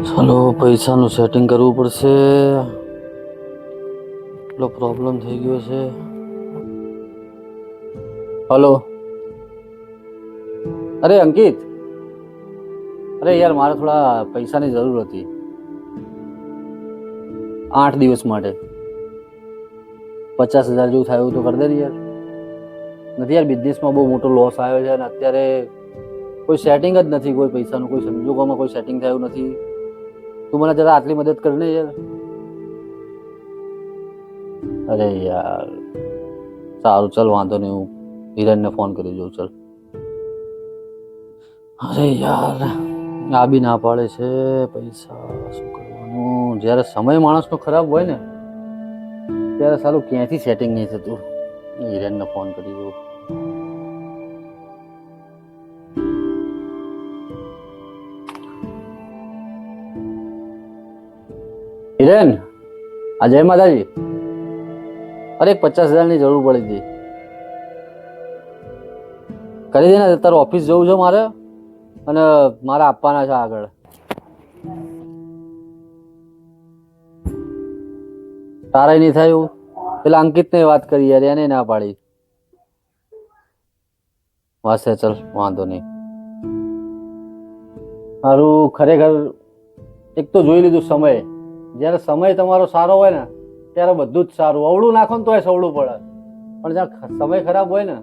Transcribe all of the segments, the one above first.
ચાલો, પૈસાનું સેટિંગ કરવું પડશે. એટલો પ્રોબ્લેમ થઈ ગયો છે. હલો અરે, અંકિત! અરે યાર, મારે થોડા પૈસાની જરૂર હતી. આઠ દિવસ માટે. પચાસ હજાર જેવું થાય એવું તો કરી દે ને યાર. નથી યાર બિઝનેસમાં બહુ મોટો લોસ આવ્યો છે અને અત્યારે કોઈ સેટિંગ જ નથી, કોઈ પૈસાનું, કોઈ સંજોગોમાં કોઈ સેટિંગ થયું નથી. તું મને જરા આટલી મદદ કર ને યાર અરે યાર સારું ચલ વાંધો નહીં હું હિરણને ફોન કરી જોઉં ચલ અરે યાર આ બી ના પાડે છે પૈસા શું કરવાનું જ્યારે સમય માણસનો ખરાબ હોય ને ત્યારે સારું ક્યાંથી સેટિંગ નહીં થતું હિરણને ફોન કરી દઉં હિરેન આ જય માતાજી. અરે પચાસ હજારની જરૂર પડી હતી. કરી દે ને, તારે ઓફિસ જવું છે મારે અને મારે આપવાના છે આગળ. તારે નહીં થાય? પેલા અંકિતને વાત કરી યાર, એને ના પાડી. વાસે ચલ, વાંધો નહીં. મારું ખરેખર એક તો જોઈ લીધું સમય. જ્યારે સમય તમારો સારો હોય ને, ત્યારે બધું જ સારું. અવળું નાખો ને તોય સવળું પડે. પણ જ્યારે સમય ખરાબ હોય ને,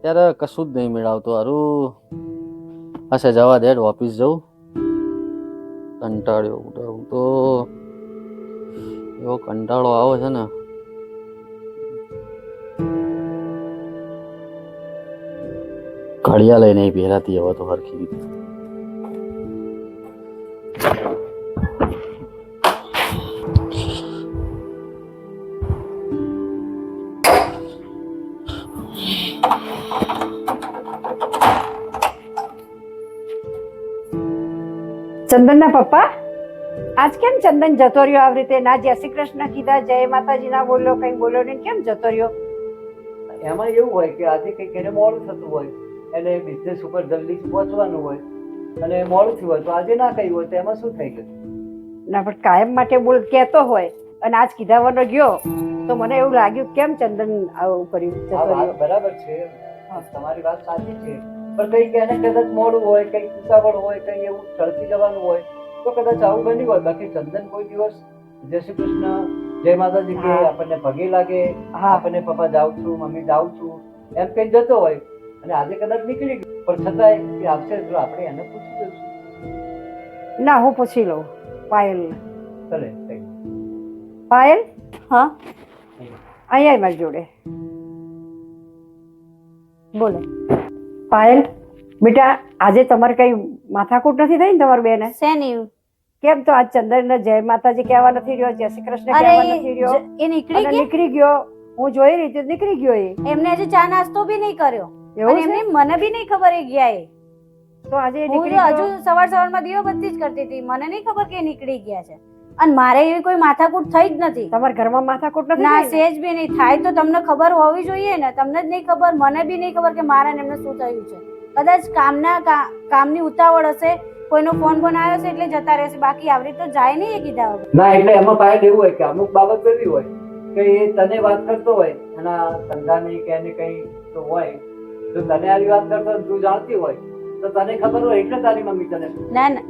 ત્યારે કશું જ નહીં મેળવતું. હારું. હશે, જવા દે ઓફિસ જવું કંટાળ્યો હું તો. એવો કંટાળો આવે છે ને. ઘડિયા લઈને પહેરાતી હવે તો હરખી ચંદનના પપ્પા? આજ કેમ ચંદન જતો રહ્યો આવી રીતે? ના જય શ્રી કૃષ્ણ કીધા જય માતાજી ના બોલ્યો કઈ બોલ્યો નહીં કેમ જતો રહ્યો? એમાં એવું હોય કે આજે કંઈક એને મોડું થતું હોય એને બિઝનેસ ઉપર જલ્દી પહોંચવાનું હોય અને મોડું થયું હોય તો આજે ના કહ્યું હોય તો એમાં શું થઈ ગયું? ના પણ કાયમ માટે બોલ કહેતો હોય અને આજ કીધા કીધાવાનો ગયો તો મને એવું લાગ્યું કેમ ચંદન આવું કર્યું બરાબર છે. હા, તમારી વાત સાચી છે. પણ કંઈક એને કદાચ મોડું હોય કંઈક ઉતાવળ હોય કંઈ એવું ચડતી જવાનું હોય તો કદાચ આવું બન્યું હોય. બાકી ચંદન કોઈ દિવસ જય શ્રી કૃષ્ણ જય માતાજી કે આપણને પગે લાગે હા. આપણને પપ્પા જાઉં છું મમ્મી જાઉં છું એમ કઈ જતો હોય. અને આજે કદાચ નીકળી ગયો. પણ છતાંય કે આવશે જો આપણે એને પૂછી દઈશું ના હું પૂછી લઉં. પાયલ. ચલે કઈ પાયલ? હા. અહીંયા મારી જોડે. બોલો. પાયલ બેટા આજે તમારે કઈ માથાકૂટ નથી થઈ ને તમારી બેને? શેની કેમ તો આજ ચંદન જય માતાજી કહેવા નથી રહ્યો જય શ્રી કૃષ્ણ કહેવા નથી રહ્યો? એ નીકળી ગયો? નીકળી ગયો. હું જોઈ રહી હતી નીકળી ગયો એ. એમને આજે ચા નાસ્તો બી નહીં કર્યો. એવું અને એમને મને બી નહીં ખબર એ ગયા એ. તો આજે નીકળી હજુ સવાર સવારમાં દીવાબત્તી જ કરતી હતી. મને નહીં ખબર કે નીકળી ગયા છે. અને મારે એવી કોઈ માથાકૂટ થઈ જ નથી. તમારા ઘરમાં માથાકૂટ નથી ના સેજ બી નહીં થાય. તો તમને ખબર હોવી જોઈએ ને. તમને જ નહીં ખબર મને બી નહીં ખબર કે મારા એમને શું થયું છે. કદાચ કામના કામની ઉતાવળ હશે કોઈનો ફોન ફોન આવ્યો છે એટલે જતા રહેશે. બાકી આવી રીતે તો જાય નહીં એ કીધા વગર. ના એટલે એમાં પાયલ એવું હોય કે અમુક બાબત એવી હોય કે એ તને વાત કરતો હોય અને ધંધાની કે એને કંઈ તો હોય તો તને આવી વાત કરતો તું જાણતી હોય તો તને ખબર હોય એટલે તારી મમ્મી તને ના ના.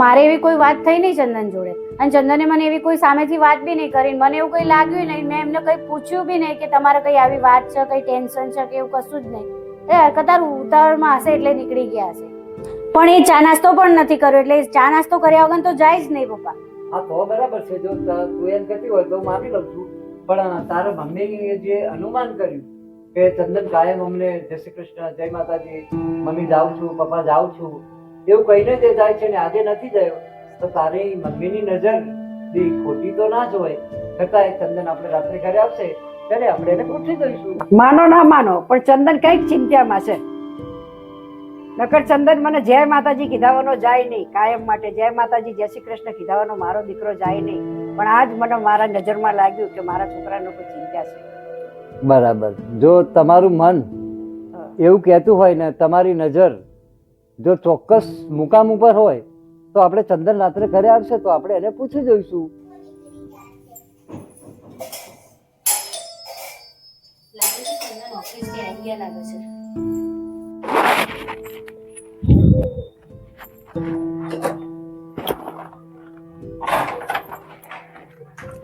મારે એવી કોઈ વાત થઈ નહીં ચંદન જોડે. અને ચંદને મને એવી કોઈ સામેથી વાત બી નહીં કરી મને એવું કઈ લાગ્યું નહીં. મેં એમને કઈ પૂછ્યું બી નહીં કે તમારે કઈ આવી વાત છે કઈ ટેન્શન છે કે એવું કશું જ નહીં. એ કદાચ ઉતાવળમાં હશે એટલે નીકળી ગયા હશે પણ એ ચા નાસ્તો પણ નથી કર્યો એટલે ચા નાસ્તો કર્યા વગર તો જાય જ નહીં પપ્પા. હા તો બરાબર છે. જો તું એમ કહેતી હોય તો માફી લઉં છું. પણ તારા મમ્મીએ જે અનુમાન કર્યું કે ચંદન કાયમ અમને જય શ્રી કૃષ્ણ જય માતાજી મમ્મી જાઉં છું પપ્પા જાઉં છું એવું કહીને જે જાય છે ને આજે નથી ગયો. તો તારી મમ્મીની નજર દી ખોટી તો ના જ હોય. છતાંય ચંદન આપણે રાત્રે ઘરે આવશે ત્યારે આપણે એને પૂછી દઈશું. માનો ના માનો પણ ચંદન કંઈક ચિંતામાં છે. નકર ચંદન મને જય માતાજી કીધાવાનો જાય નહીં. કાયમ માટે જય માતાજી જય શ્રી કૃષ્ણ કીધાવાનો મારો દીકરો જાય નહીં. પણ આજ મને મારા નજરમાં લાગ્યું કે મારા છોકરાનો કોઈ ચિંતા છે. બરાબર. જો તમારું મન એવું કહેતું હોય ને તમારી નજર જો ચોક્કસ મુકામ ઉપર હોય તો આપણે ચંદન રાત્રે ઘરે આવશે તો આપણે એને પૂછી જોઈશું.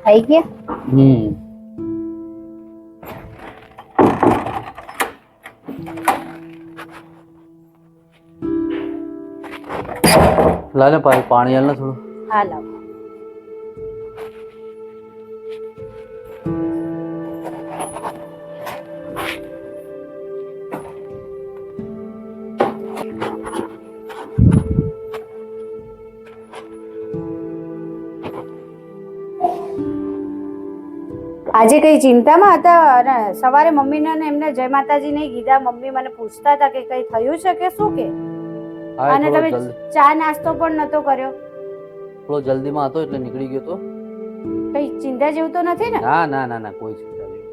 થઈ ગયા? હમ. લાલે પાણી પાણી હાલ ને થોડું હા લાવો આજે કઈ ચિંતામાં હતા? અને સવારે મમ્મીને ને એમને જય માતાજી નહીં કીધા? મમ્મી મને પૂછતા હતા કે કઈ થયું છે કે શું કે? અને તમે ચા નાસ્તો પણ નતો કર્યો? થોડો જલ્દીમાં હતો એટલે નીકળી ગયો તો. કઈ ચિંતા જેવું તો નથી ને? ના ના ના ના કોઈ ચિંતા નહીં.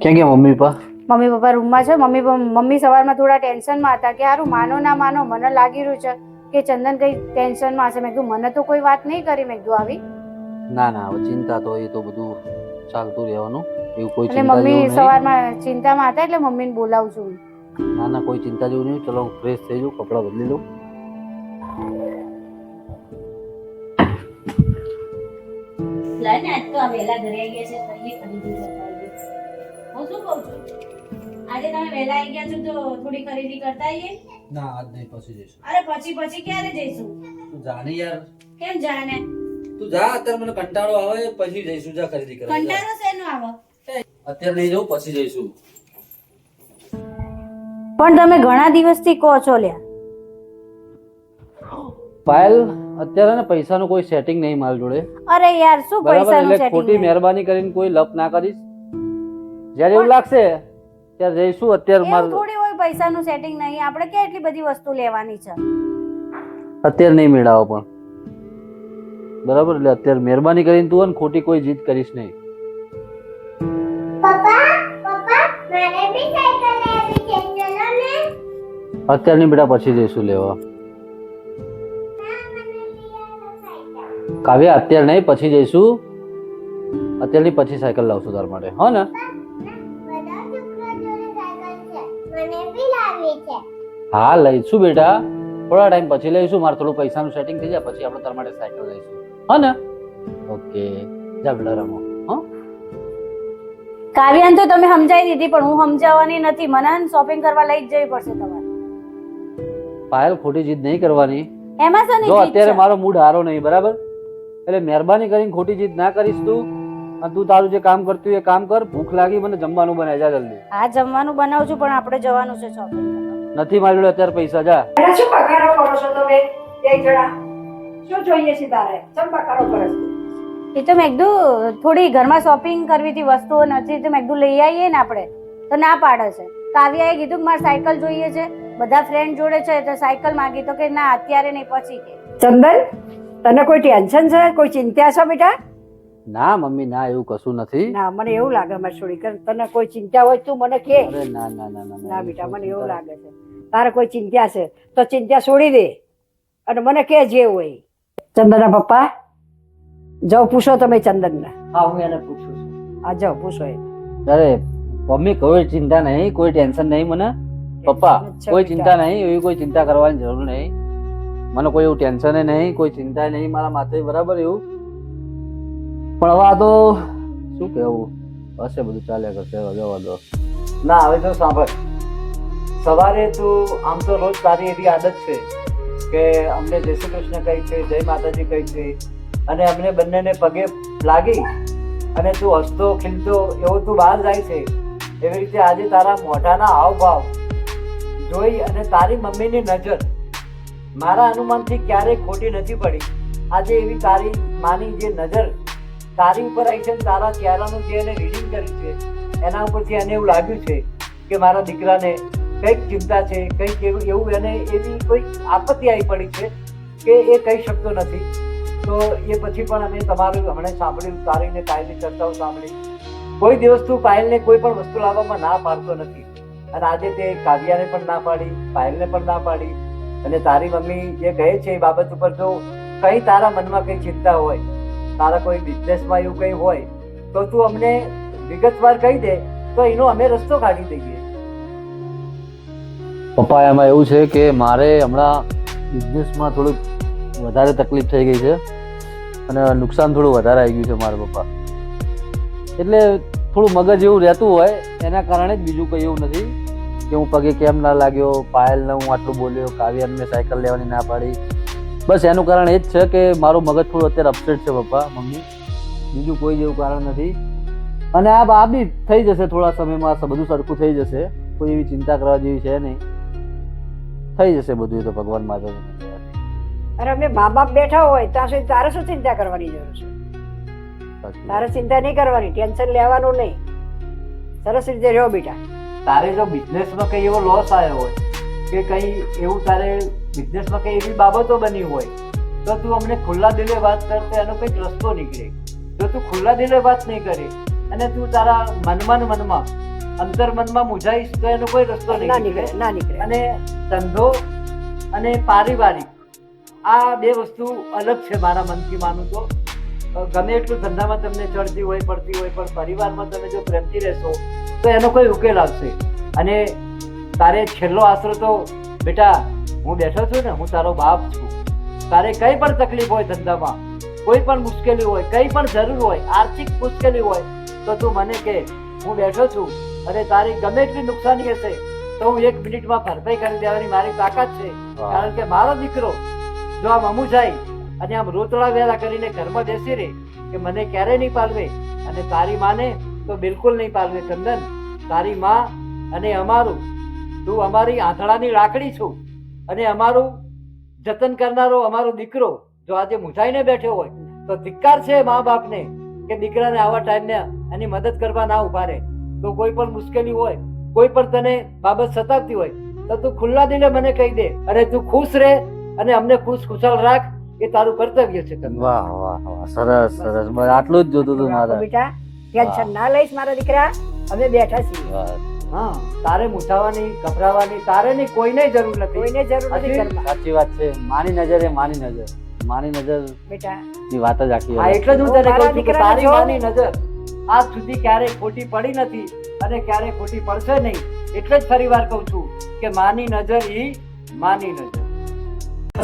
ક્યાં ગયા મમ્મી પપ્પા? મમ્મી પપ્પા રૂમમાં છે. મમ્મી મમ્મી સવારમાં થોડા ટેન્શનમાં હતા કે હારું માનો ના માનો મને લાગી રહ્યું છે કે ચંદન કઈ ટેન્શનમાં હશે. મેં કીધું મને તો કોઈ વાત નહીં કરી. મેં કીધું આવી. ના ના ચિંતા તો એ તો બધું ચાલતું રહેવાનું. એવું કોઈ એટલે ચિંતા મમ્મી જેવું નહીં. સવારમાં ચિંતામાં હતા એટલે મમ્મીને બોલાવું છું. ના ના કોઈ ચિંતા જેવું નહીં. ચલો હું ફ્રેશ થઈ જાઉં કપડાં બદલી લઉં. લાઈને આજ તો આ વહેલા ઘરે આવી ગયા છે કઈ ખરીદી કરતા આવીએ હું શું કહું છું? આજે તમે વહેલા આવી ગયા છો તો થોડી ખરીદી કરતા આવીએ? ના આજ નહીં પછી જઈશું. અરે પછી પછી ક્યારે જઈશું? તું જાની યાર. કેમ જાને તું જા અત્યારે મને કંટાળો આવે પછી જઈશું. જા ખરીદી કરવા. કંટાળો શેનો આવો? અત્યારે નહીં જવું પછી જઈશું. પણ તમે ઘણા દિવસથી કહો છો લ્યા. પાયલ અત્યારે ને પૈસાનું કોઈ સેટિંગ નહીં મારી જોડે. અરે યાર શું પૈસાનું સેટિંગ ખોટી મહેરબાની કરીને કોઈ લપ ના કરીશ. જ્યારે એવું લાગશે ત્યારે જઈશું અત્યારે મારું થોડી હોય પૈસાનું સેટિંગ નહીં. આપણે કે એટલી બધી વસ્તુ લેવાની છે? અત્યારે નહીં મેળાવો પણ. બરાબર એટલે અત્યારે મહેરબાની કરીને તું ને ખોટી કોઈ જીત કરીશ નહીં. અત્યારે નહીં બેટા પછી જઈશું લેવા. કાવ્યા અત્યારે નહીં પછી જઈશું. અત્યારે નહીં પછી સાયકલ લાવશું તાર માટે. હો ને? હા લઈશું બેટા. થોડા ટાઈમ પછી લઈશું. મારે થોડું પૈસાનું સેટિંગ થઈ જાય પછી આપણે તાર માટે સાયકલ લઈશું. હો ને? ઓકે. જા બેટા રમો. કાવ્યાન તો તમે સમજાવી દીધી પણ હું સમજાવવાની નથી. મને શોપિંગ કરવા લઈ જ જવી પડશે તમારે. પાયલ ખોટી જીદ નહીં કરવાની. એમાં છે ને જો અત્યારે મારો મૂડ હારો નહીં બરાબર? એટલે મહેરબાની કરીને ખોટી જીદ ના કરીશ તું. અને તું તારું જે કામ કરતી એ કામ કર. ભૂખ લાગી મને જમવાનું બનાવી જા જલ્દી. હા જમવાનું બનાવું છું પણ આપણે જવાનું છે શોપિંગ નથી મારી જોડે અત્યારે પૈસા જા. શું પગારો કરો છો તમે? એક જણા. શું જોઈએ છે તારે? ચમ બગાડો કરો છો? એ તો મેં કીધું થોડી ઘરમાં શોપિંગ કરવી હતી વસ્તુઓ નથી તો મેં કીધું લઈ આવીએ ને આપણે. તો ના પાડે છે. કાવ્યાએ કીધું કે મારે સાયકલ જોઈએ છે. બધા ફ્રેન્ડ જોડે છે તો સાયકલ માંગી. તો કે ના અત્યારે નહીં પછી ચંદન તને કોઈ ટેન્શન છે? કોઈ ચિંતા છે બેટા? ના મમ્મી ના એવું કશું નથી. ના મને એવું લાગે મારી છોડી. કે તને કોઈ ચિંતા હોય તું મને કે. અરે ના ના ના ના ના બેટા મને એવું લાગે છે. તારે કોઈ ચિંતા છે તો ચિંતા છોડી દે. અને મને કે જે હોય. ચંદના પપ્પા? જાઓ પૂછો તમે ચંદનને. હા હું એને પૂછું છું. આ જાઓ પૂછો એ અરે મમ્મી કોઈ ચિંતા નહીં કોઈ ટેન્શન નહીં મને. પપ્પા કોઈ ચિંતા નહીં એવી કોઈ ચિંતા કરવાની જરૂર નહીં. મને કોઈ એવું ટેન્શન નહીં કોઈ ચિંતા નહીં મારા માથે બરાબર એવું. પણ હવે આ તો શું કહેવું? હશે બધું ચાલ્યા કરશે જવા દો ના હવે તો સાંભળ. સવારે તું આમ તો રોજ તારી એવી આદત છે કે અમને જય શ્રી કૃષ્ણ કહી છે જય માતાજી કહી છે. અને અમને બંનેને પગે લાગી અને તું હસતો, ખીલતો, એવો તું બહાર જાય છે. એવી રીતે આજે તારા મોઢાના હાવભાવ જોઈ અને તારી મમ્મીની નજર મારા અનુમાનથી ક્યારેય ખોટી નથી પડી. આજે એવી તારી માની જે નજર તારી ઉપર આવી છે તારા ચહેરાનું જે એને રીડિંગ કર્યું છે, એના ઉપરથી એને એવું લાગ્યું છે કે મારા દીકરાને કંઈક ચિંતા છે, કંઈક એવું એવું એને એવી કોઈ આપત્તિ આવી પડી છે કે એ કહી શકતો નથી. તો એ પછી પણ અમે તમારું હમણાં સાંભળ્યું, તારીને પાયલની ચર્ચાઓ સાંભળી. કોઈ દિવસ તું પાયલને કોઈ પણ વસ્તુ લાવવામાં ના પાડતો નથી. અને આજે તે કાવ્યાને પણ ના પાડી પાયલને પણ ના પાડી. અને તારી મમ્મી જે કહે છે એ બાબત ઉપર જો કંઈ તારા મનમાં કંઈ ચિંતા હોય, તારા કોઈ બિઝનેસમાં એવું કંઈ હોય, તો તું અમને વિગતવાર કહી દે, તો એનો અમે રસ્તો કાઢી દઈએ. પપ્પા એમાં એવું છે કે મારે હમણાં બિઝનેસમાં થોડુંક વધારે તકલીફ થઈ ગઈ છે અને નુકસાન થોડું વધારે આવી ગયું છે મારા પપ્પા. એટલે થોડું મગજ એવું રહેતું હોય, એના કારણે જ બીજું કંઈ એવું નથી કે હું પગે કેમ ના લાગ્યો પાયલને હું આટલું બોલ્યો, કાવ્યાને મેં સાયકલ લેવાની ના પાડી. બસ એનું કારણ એ જ છે કે મારું મગજ થોડું અત્યારે અપસેટ છે પપ્પા, મમ્મી. બીજું કોઈ જેવું કારણ નથી. અને આ આ બી થઈ જશે થોડા સમયમાં બધું સરખું થઈ જશે. કોઈ એવી ચિંતા કરવા જેવી છે નહીં. થઈ જશે બધું એ તો ભગવાન માતા અરે અમે મા બાપ બેઠા હોય ત્યાં સુધી તારે શું ચિંતા કરવાની જરૂર છે? તારે ચિંતા નહીં કરવાની ટેન્શન લેવાનું નહીં. સરસ રીતે રહ્યો બેટા. તારે જો બિઝનેસમાં કઈ એવો લોસ આવ્યો હોય કે કઈ એવું તારે બિઝનેસમાં કઈ એવી બાબતો બની હોય તો તું અમને ખુલ્લા દિલે વાત કર તો એનો કંઈક રસ્તો નીકળે. જો તું ખુલ્લા દિલે વાત નહીં કરે અને તું તારા મનમાં મનમાં અંતર મનમાં મૂંઝાઈશ તો એનો કોઈ રસ્તો નહીં નીકળે. ના નીકળે. અને ધંધો અને પારિવારિક આ બે વસ્તુ અલગ છે મારા મનથી માનું તો. ગમે એટલું ધંધામાં તમને ચડતી હોય પડતી હોય પણ પરિવારમાં તમે જો પ્રેમથી રહેશો તો એનો કોઈ ઉકેલ આવશે. અને તારે છેલ્લો આશરો તો બેટા હું બેઠો છું ને હું તારો બાપ છું. તારે કઈ પણ તકલીફ હોય ધંધામાં કોઈ પણ મુશ્કેલી હોય કઈ પણ જરૂર હોય આર્થિક મુશ્કેલી હોય તો તું મને કે હું બેઠો છું અને તારી ગમે એટલી નુકસાની હશે તો હું એક મિનિટમાં ભરપાઈ કરી દેવાની મારી તાકાત છે. કારણ કે મારો દીકરો જો આમ અમુ જાય અને આમ રોતડા વેલા કરીને ઘરમાં બેસી રહે કે મને ક્યારે નહીં પાલવે? અને તારી માને તો બિલકુલ નહીં પાલવે, ચંદન. તારી માં અને અમારું, તું અમારી આંધળાની લાકડી છું. અને અમારું જતન કરનારો અમારો દીકરો જો આજે મૂંઝાઈને બેઠો હોય, તો ધિક્કાર છે મા બાપને કે દીકરાને આવા ટાઈમને એની મદદ કરવા ના ઊભા રહે. તો કોઈ પણ મુશ્કેલી હોય, કોઈ પણ તને બાબત સતાવતી હોય, તો તું ખુલ્લા દિલે મને કહી દે. અને તું ખુશ રહે અને અમને ખુશ ખુશાલ રાખ એ તારું કર્તવ્ય છે વાહ વાહ વાહ સરસ સરસ. બસ આટલું જ જોતું હતું મારા. બેટા. ટેન્શન ના લઈશ મારા દીકરા. અમે બેઠા છીએ. હા તારે મૂંઝાવાની ગભરાવાની તારે ની કોઈને જરૂર નથી. કોઈને જરૂર નથી સાચી વાત છે. માની નજર એ માની નજર. માની નજર બેટા. ની વાત જ આખી હા એટલે જ હું તને કહું છું કે તારી માની નજર આજ સુધી ક્યારેય ખોટી પડી નથી અને ક્યારેય ખોટી પડશે નહીં. એટલે જ ફરી વાર કહું છું કે માની નજર ઈ માની નજર.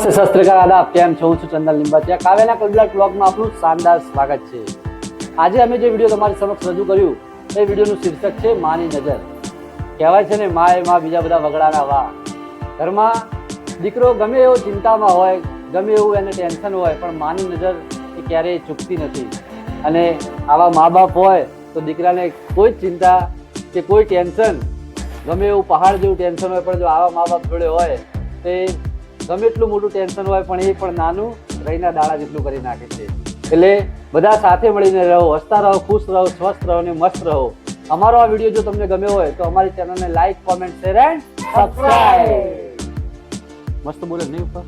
શસ્ત્રકાર આદાબ. કેમ છો? હું છું ચંદન લીંબાચિયા. કાવ્યના કલબ્લાટ બ્લોગમાં આપનું શાનદાર સ્વાગત છે. આજે અમે જે વીડિયો તમારી સમક્ષ રજૂ કર્યું, એ વિડીયોનું શીર્ષક છે માની નજર. કહેવાય છે ને, મા એ મા, બીજા બધા વગડાના વા. ઘરમાં દીકરો ગમે એવો ચિંતામાં હોય, ગમે એવું એને ટેન્શન હોય, પણ માની નજર એ ક્યારેય ચૂકતી નથી. અને આવા મા બાપ હોય, તો દીકરાને કોઈ જ ચિંતા કે કોઈ ટેન્શન, ગમે એવું પહાડ જેવું ટેન્શન હોય, પણ જો આવા મા બાપ જોડે હોય, તે ગમે એટલું મોટું ટેન્શન હોય પણ એ પણ નાનું રહીના દાડા જેટલું કરી નાખે છે. એટલે બધા સાથે મળીને રહો હસતા રહો ખુશ રહો સ્વસ્થ રહો અને મસ્ત રહો. અમારો આ વીડિયો જો તમને ગમ્યો હોય તો અમારી ચેનલને like comment share and subscribe મસ્ત બોલે નહીં ઉપર.